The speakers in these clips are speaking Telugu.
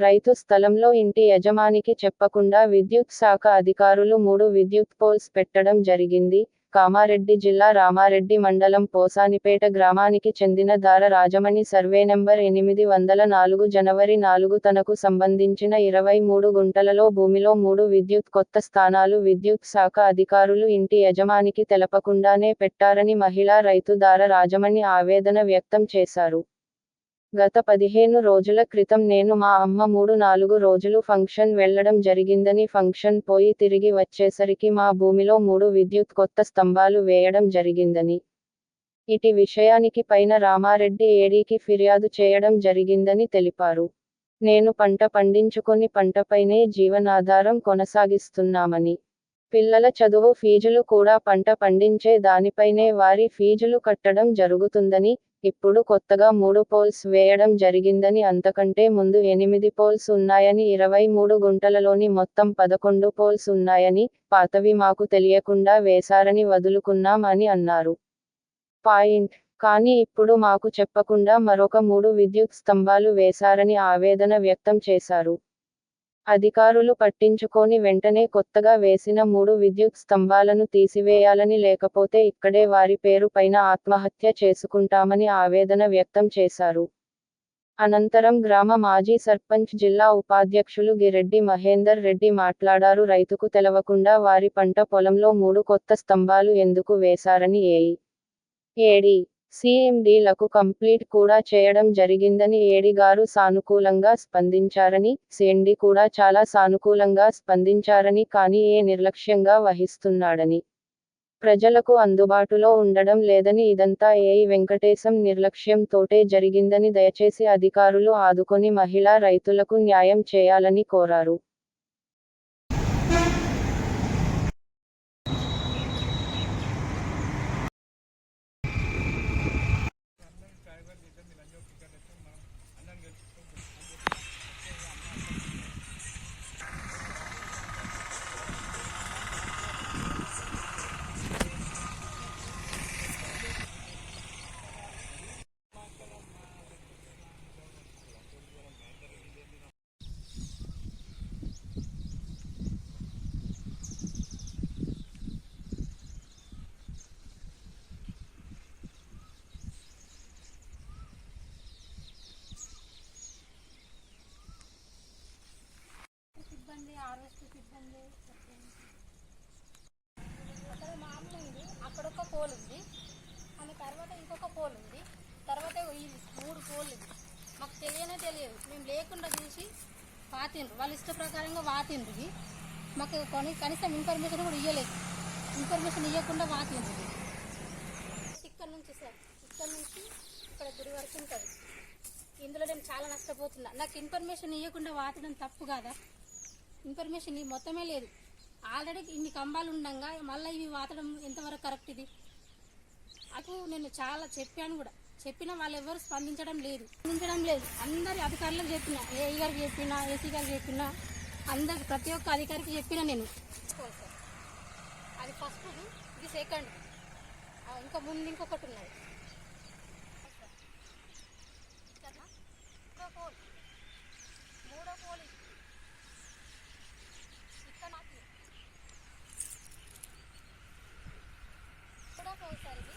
రైతు స్థలంలో ఇంటి యజమానికి చెప్పకుండా విద్యుత్ శాఖ అధికారులు మూడు విద్యుత్ పోల్స్ పెట్టడం జరిగింది. కామారెడ్డి జిల్లా రామారెడ్డి మండలం పోసానిపేట గ్రామానికి చెందిన దార రాజమణి సర్వే నెంబర్ ఎనిమిది వందల నాలుగు జనవరి నాలుగు తనకు సంబంధించిన ఇరవై మూడు గుంటలలో భూమిలో మూడు విద్యుత్ కొత్త స్థానాలు విద్యుత్ శాఖ అధికారులు ఇంటి యజమానికి తెలపకుండానే పెట్టారని మహిళా రైతు దార రాజమణి ఆవేదన వ్యక్తం చేశారు. గత పదిహేను రోజుల క్రితం నేను మా అమ్మ మూడు నాలుగు రోజులు ఫంక్షన్ వెళ్ళడం జరిగిందని ఫంక్షన్ పోయి తిరిగి వచ్చేసరికి మా భూమిలో మూడు విద్యుత్ కొత్త స్తంభాలు వేయడం జరిగిందని. ఇటి విషయానికి పైన రామారెడ్డి ఏడీకి ఫిర్యాదు చేయడం జరిగిందని తెలిపారు. నేను పంట పండించుకొని పంటపైనే జీవనాధారం కొనసాగిస్తున్నామని. పిల్లల చదువు ఫీజులు కూడా పంట పండించే దానిపైనే వారి ఫీజులు కట్టడం జరుగుతుందని ఇప్పుడు కొత్తగా మూడు పోల్స్ వేయడం జరిగిందని అంతకంటే ముందు ఎనిమిది పోల్స్ ఉన్నాయని ఇరవై మూడు గుంటలలోని మొత్తం పదకొండు పోల్స్ ఉన్నాయని పాతవి మాకు తెలియకుండా వేశారని వదులుకున్నాం అని అన్నారు. పాయింట్. కానీ ఇప్పుడు మాకు చెప్పకుండా మరొక మూడు విద్యుత్ స్తంభాలు వేశారని ఆవేదన వ్యక్తం చేశారు. అధికారులు పట్టించుకొని వెంటనే కొత్తగా వేసిన మూడు విద్యుత్ స్తంభాలను తీసివేయాలని లేకపోతే ఇక్కడే వారి పేరు పైన ఆత్మహత్య చేసుకుంటామని ఆవేదన వ్యక్తం చేశారు. అనంతరం గ్రామ మాజీ సర్పంచ్ జిల్లా ఉపాధ్యక్షులు గిరెడ్డి మహేందర్ రెడ్డి మాట్లాడారు. రైతుకు తెలవకుండా వారి పంట పొలంలో మూడు కొత్త స్తంభాలు ఎందుకు వేశారని ఏఈ ఏడి సిఎండిలకు కంప్లీట్ కూడా చేయడం జరిగిందని ఏడి గారు సానుకూలంగా స్పందించారని సిఎండి కూడా చాలా సానుకూలంగా స్పందించారని కానీ ఏ నిర్లక్ష్యంగా వహిస్తున్నాడని. ప్రజలకు అందుబాటులో ఉండడం లేదని ఇదంతా ఏఈ వెంకటేశం నిర్లక్ష్యం తోటే జరిగిందని దయచేసి అధికారులు ఆదుకొని మహిళా రైతులకు న్యాయం చేయాలని కోరారు. ఆర్ఎస్పీ అక్కడ మామూలు ఉంది అక్కడ ఒక పోల్ ఉంది. ఆమె తర్వాత ఇంకొక పోల్ ఉంది. తర్వాత ఈ మూడు పోల్ ఉంది. మాకు తెలియనే తెలియదు. మేము లేకుండా చూసి వాతిండ్రు. వాళ్ళ ఇష్ట ప్రకారంగా వాతిండ్రు మాకు కొని కనీసం ఇన్ఫర్మేషన్ కూడా ఇవ్వలేదు ఇన్ఫర్మేషన్ ఇవ్వకుండా వాతిండ్రు ఇక్కడ నుంచి సార్ ఇక్కడ నుంచి ఇక్కడ గుడి వరకు ఉంటుంది. ఇందులో నేను చాలా నష్టపోతున్నా. నాకు ఇన్ఫర్మేషన్ ఇవ్వకుండా వాతడం తప్పు కాదా? ఇన్ఫర్మేషన్ ఈ మొత్తమే లేదు. ఆల్రెడీ ఇన్ని కంబాలు ఉండగా మళ్ళీ ఇవి వాతడం ఎంతవరకు కరెక్ట్ ఇది? అటు నేను చాలా చెప్పాను కూడా. చెప్పినా వాళ్ళు ఎవరు స్పందించడం లేదు. స్పందించడం లేదు. అందరి అధికారులకు చెప్పిన ఏఈ గారికి చెప్పినా ఏసీ గారికి చెప్పినా అందరికి ప్రతి ఒక్క అధికారికి చెప్పిన నేను. అది ఫస్ట్ ఇది సెకండ్ ఇంకా ముందు ఇంకొకటి ఉన్నది కదా? ఇంకో పోల్ మూడో పోల్ ఇది. ఇక్కడ నాకు కూడా పోల్ సార్ ఇది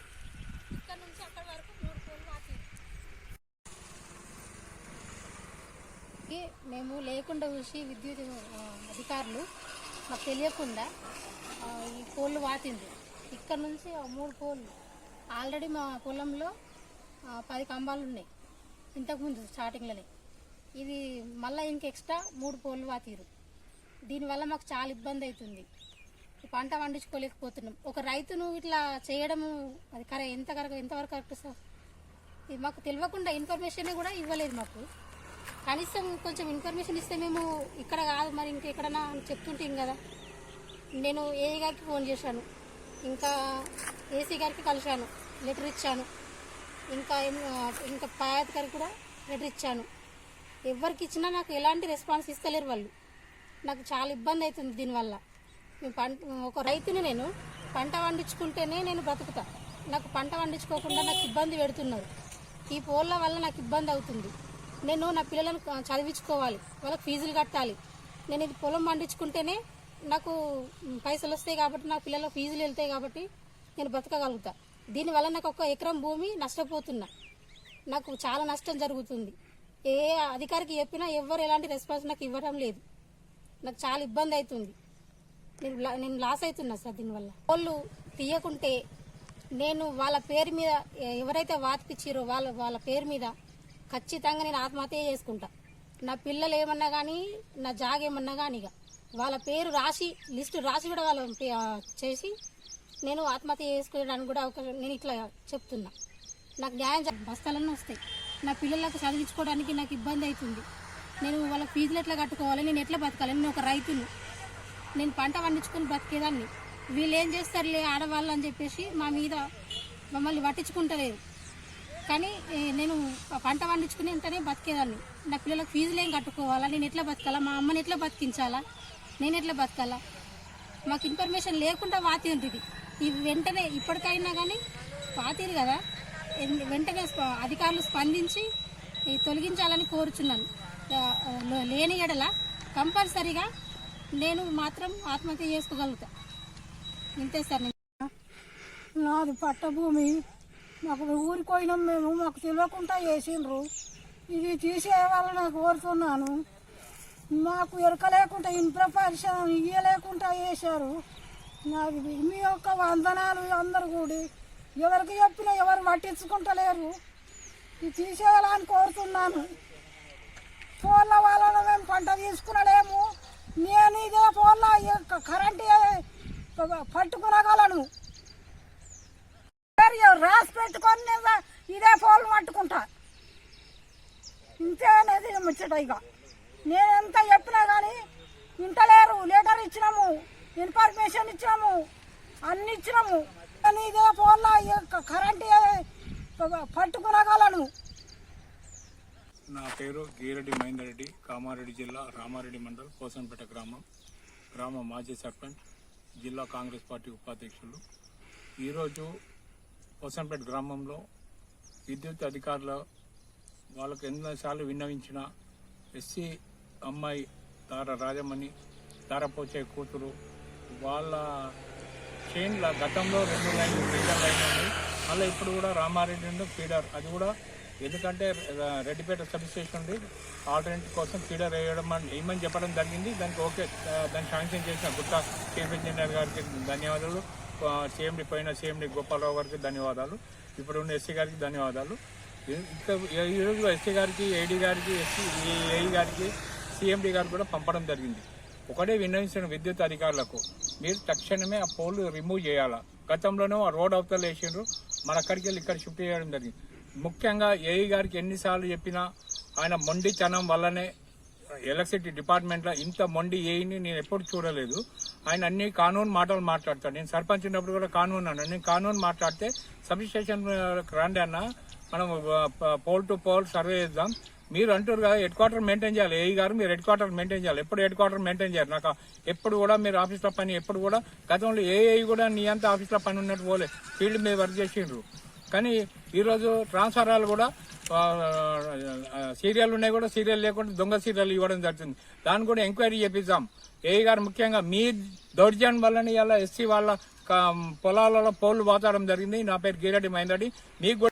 ఇక్కడ నుంచి అక్కడ వరకు మూడు పోల్ వాకి మేము లేకుండా చూసి విద్యుత్ అధికారులు మాకు తెలియకుండా ఈ పోళ్ళు వాతింది ఇక్కడ నుంచి మూడు పోల్లు. ఆల్రెడీ మా పొలంలో పది కంబాలు ఉన్నాయి. ఇంతకుముందు స్టార్టింగ్లోనే. ఇది మళ్ళీ ఇంక ఎక్స్ట్రా మూడు పోల్లు వాతిరు దీనివల్ల మాకు చాలా ఇబ్బంది అవుతుంది పంట పండించుకోలేకపోతున్నాం. ఒక రైతును ఇట్లా చేయడము అది కరె ఎంత కరెక్ట్ ఎంతవరకు కరెక్ట్ సార్? ఇది మాకు తెలియకుండా ఇన్ఫర్మేషన్ కూడా ఇవ్వలేదు మాకు. కనీసం కొంచెం ఇన్ఫర్మేషన్ ఇస్తే మేము ఇక్కడ కాదు మరి ఇంకెక్కడన్నా అని చెప్తుంటాం కదా. నేను ఏఈ గారికి ఫోన్ చేశాను. ఇంకా ఏసీ గారికి కలిశాను. లెటర్ ఇచ్చాను. ఇంకా ఇంకా పాయాత్ గారికి కూడా లెటర్ ఇచ్చాను. ఎవరికి ఇచ్చినా నాకు ఎలాంటి రెస్పాన్స్ ఇస్తలేరు వాళ్ళు. నాకు చాలా ఇబ్బంది అవుతుంది దీనివల్ల నేను పంట ఒక రైతుని నేను పంట పండించుకుంటేనే నేను బ్రతుకుతా. నాకు పంట పండించుకోకుండా నాకు ఇబ్బంది పెడుతున్నారు. ఈ పోళ్ళ వల్ల నాకు ఇబ్బంది అవుతుంది. నేను నా పిల్లలను చదివించుకోవాలి. వాళ్ళకి ఫీజులు కట్టాలి. నేను ఇది పొలం పండించుకుంటేనే నాకు పైసలు వస్తాయి కాబట్టి నా పిల్లల ఫీజులు వెళ్తాయి కాబట్టి నేను బ్రతకగలుగుతా దీనివల్ల నాకు ఒక ఎకరం భూమి నష్టపోతున్నా. నాకు చాలా నష్టం జరుగుతుంది. ఏ అధికారికి చెప్పినా ఎవ్వరు ఎలాంటి రెస్పాన్స్ నాకు ఇవ్వడం లేదు. నాకు చాలా ఇబ్బంది అవుతుంది. నేను నేను లాస్ అవుతున్నా సార్ దీనివల్ల. వాళ్ళు తీయకుంటే నేను వాళ్ళ పేరు మీద ఎవరైతే వాతికిచ్చిరో వాళ్ళ వాళ్ళ పేరు మీద ఖచ్చితంగా నేను ఆత్మహత్య చేసుకుంటా. నా పిల్లలు ఏమన్నా కానీ నా జాగ ఏమన్నా కానీ ఇక వాళ్ళ పేరు రాసి లిస్టు రాసి కూడా వాళ్ళ చేసి నేను ఆత్మహత్య చేసుకోవడానికి కూడా ఒక నేను ఇట్లా చెప్తున్నా. నాకు న్యాయం బస్తాలన్నీ వస్తాయి. నా పిల్లలకు చదివించుకోవడానికి నాకు ఇబ్బంది అవుతుంది నేను వాళ్ళ ఫీజులు ఎట్లా కట్టుకోవాలి నేను ఎట్లా బతకాలి నేను ఒక రైతును. నేను పంట పండించుకొని బతికేదాన్ని. వీళ్ళు ఏం చేస్తారులే ఆడవాళ్ళు అని చెప్పేసి మా మీద మమ్మల్ని పట్టించుకుంటలేరు. కానీ నేను పంట పండించుకుని వెంటనే బతికేదాన్ని. నా పిల్లలకు ఫీజులు ఏం కట్టుకోవాలా? నేను ఎట్లా బతకాలా? మా అమ్మని ఎట్లా బతికించాలా? నేను ఎట్లా బతకాలా? మాకు ఇన్ఫర్మేషన్ లేకుండా వాతి ఉంటుంది ఇది వెంటనే ఇప్పటికైనా కానీ వాతిరు కదా? వెంటనే అధికారులు స్పందించి తొలగించాలని కోరుచున్నాను. లేని ఎడల కంపల్సరీగా నేను మాత్రం ఆత్మహత్య చేసుకోగలుగుతా. ఇంతే సార్ నేను. నాది పట్టభూమి. మాకు ఊరికి పోయినాం మేము మాకు తెలియకుండా వేసిండ్రు ఇది తీసేయాలని కోరుతున్నాను. మాకు ఎరక లేకుండా ఇన్ఫర్మేషన్ ఇయ్యలేకుండా వేశారు నాకు మీ యొక్క వందనాలు అందరు కూడి. ఎవరికి చెప్పినా ఎవరు పట్టించుకుంటలేరు. ఇది తీసేయాలని కోరుతున్నాను. ఫోన్ల వాళ్ళను మేము పంట తీసుకునలేము. నేను ఇదే ఫోన్లో కరెంటు పట్టుకునగలను. పేరు రాసి పెట్టుకొని నేను ఇదే ఫోన్లు పట్టుకుంటా. ఇంతే అనేది ముచ్చట ఇక నేను ఎంత చెప్పినా కానీ ఇంటలేరు లెటర్ ఇచ్చినాము ఇన్ఫర్మేషన్ ఇచ్చినాము అన్ని ఇచ్చినాము. కానీ ఇదే ఫోన్లో కరెంట్ పట్టుకునగలను నా పేరు గీరెడ్డి మహేందర్ రెడ్డి కామారెడ్డి జిల్లా రామారెడ్డి మండల్ పోసంపేట గ్రామం. గ్రామ మాజీ సర్పంచ్ జిల్లా కాంగ్రెస్ పార్టీ ఉపాధ్యక్షులు. ఈరోజు పోసంపేట గ్రామంలో విద్యుత్ అధికారుల వాళ్ళకు ఎన్నోసార్లు విన్నవించిన ఎస్సీ అమ్మాయి తార రాజమణి తారపోచే కూతురు వాళ్ళ చైన్ల గతంలో రెండు లైన్లు ఫీడర్ లైన్ ఉంది మళ్ళీ ఇప్పుడు కూడా రామారెడ్డి నుండి ఫీడర్. అది కూడా ఎందుకంటే రెడ్డిపేట సబ్ స్టేషన్ ఉంది. ఆల్టర్నేట్ కోసం ఫీడర్ వేయడం ఏమని చెప్పడం జరిగింది. దానికి ఓకే దాన్ని శాంక్షన్ చేసిన గుత్తా చీఫ్ ఇంజనీర్ గారికి ధన్యవాదాలు. సీఎండి పైన సీఎండి గోపాలరావు గారికి ధన్యవాదాలు. ఇప్పుడు ఉన్న ఎస్సీ గారికి ధన్యవాదాలు. ఇంకా ఈరోజు ఎస్సీ గారికి ఏడీ గారికి ఎస్సీ ఏఈ గారికి సీఎండి గారికి కూడా పంపడం జరిగింది. ఒకటే విన్నవించిన విద్యుత్ అధికారులకు మీరు తక్షణమే ఆ పోల్లు రిమూవ్ చేయాలా? గతంలోనూ ఆ రోడ్ అవతల వేసిండ్రు మన అక్కడికి వెళ్ళి ఇక్కడ షిఫ్ట్ చేయడం జరిగింది. ముఖ్యంగా ఏఈ గారికి ఎన్నిసార్లు చెప్పినా ఆయన మొండితనం వల్లనే ఎలక్ట్రిసిటీ డిపార్ట్మెంట్లో ఇంత మొండి ఏఈని నేను ఎప్పుడు చూడలేదు. ఆయన అన్ని కానూన్ మాటలు మాట్లాడతాడు. నేను సర్పంచ్ ఉన్నప్పుడు కూడా కానూన్ అన్నాను నేను కానూన్ మాట్లాడితే సబ్ స్టేషన్ రండి అన్న. మనం పోల్ టు పోల్ సర్వే చేద్దాం. మీరు అంటారు కదా హెడ్ క్వార్టర్ మెయింటైన్ చేయాలి. ఏ గారు మీరు హెడ్ క్వార్టర్ మెయింటైన్ చేయాలి. ఎప్పుడు హెడ్ క్వార్టర్ మెయింటైన్ చేయాలి? నాకు ఎప్పుడు కూడా మీరు ఆఫీస్లో పని ఎప్పుడు కూడా గతంలో ఏఐ కూడా నీ అంత ఆఫీస్లో పని ఉన్నట్టు పోలే. ఫీల్డ్ మీద వర్క్ చేసిండ్రు. కానీ ఈరోజు ట్రాన్స్ఫరాలు కూడా సీరియల్ ఉన్నాయి కూడా సీరియల్ లేకుండా దొంగ సీరియల్ ఇవ్వడం జరుగుతుంది. దాన్ని కూడా ఎంక్వైరీ చేపిద్దాం. ఏఈ గారు ముఖ్యంగా మీ దౌర్జన్యం వల్లనే ఇలా ఎస్సీ వాళ్ళ కా- పొలాలలో పోలు వాతాడడం జరిగింది. నా పేరు గిరెడ్డి మైందడి మీకు కూడా